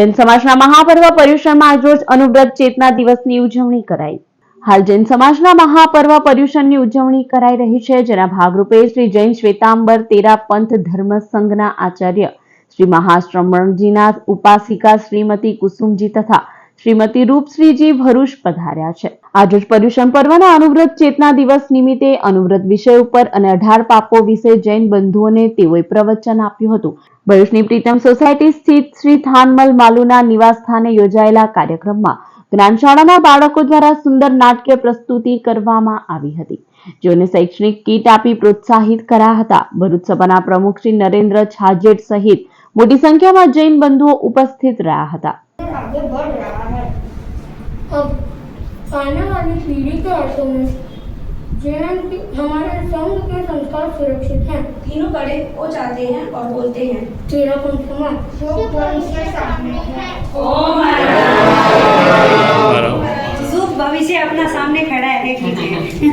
જૈન સમાજના મહાપર્વ પર્યુષણમાં આજરોજ અનુવ્રત ચેતના દિવસની ઉજવણી કરાઈ. હાલ જૈન સમાજના મહાપર્વ પર્યુષણની ઉજવણી કરાઈ રહી છે, જેના ભાગરૂપે શ્રી જૈન શ્વેતાંબર તેરા પંથ ધર્મ સંઘના આચાર્ય શ્રી મહાશ્રમણજીના ઉપાસિકા શ્રીમતી કુસુમજી તથા શ્રીમતી રૂપશ્રીજી ભરૂચ પધાર્યા છે. આજે પર્યુષણ પર્વના અનુવ્રત ચેતના દિવસ નિમિત્તે અનુવ્રત વિષય ઉપર અને અઢાર પાપો વિશે જૈન બંધુઓને તેઓએ પ્રવચન આપ્યું હતું. ભરૂચની પ્રીતમ સોસાયટી સ્થિત શ્રી થાનમલ માલુના નિવાસ સ્થાને યોજાયેલા કાર્યક્રમમાં જ્ઞાનશાળાના બાળકો દ્વારા સુંદર નાટ્ય પ્રસ્તુતિ કરવામાં આવી હતી. જેઓને શૈક્ષણિક કીટ આપી પ્રોત્સાહિત કર્યા હતા. ભરૂચ સભાના પ્રમુખ શ્રી નરેન્દ્ર છાજેટ સહિત મોટી સંખ્યામાં જૈન બંધુઓ ઉપસ્થિત રહ્યા હતા. अब आने वाली पीढ़ी के हाथों में जैन की हमारे संघ के संस्कार सुरक्षित हैं। तीनों बड़े हो जाते हैं और बोलते हैं। तेरा पंचमा। जो उनके सामने है? भविष्य अपना सामने खड़ा है देख लीजिए।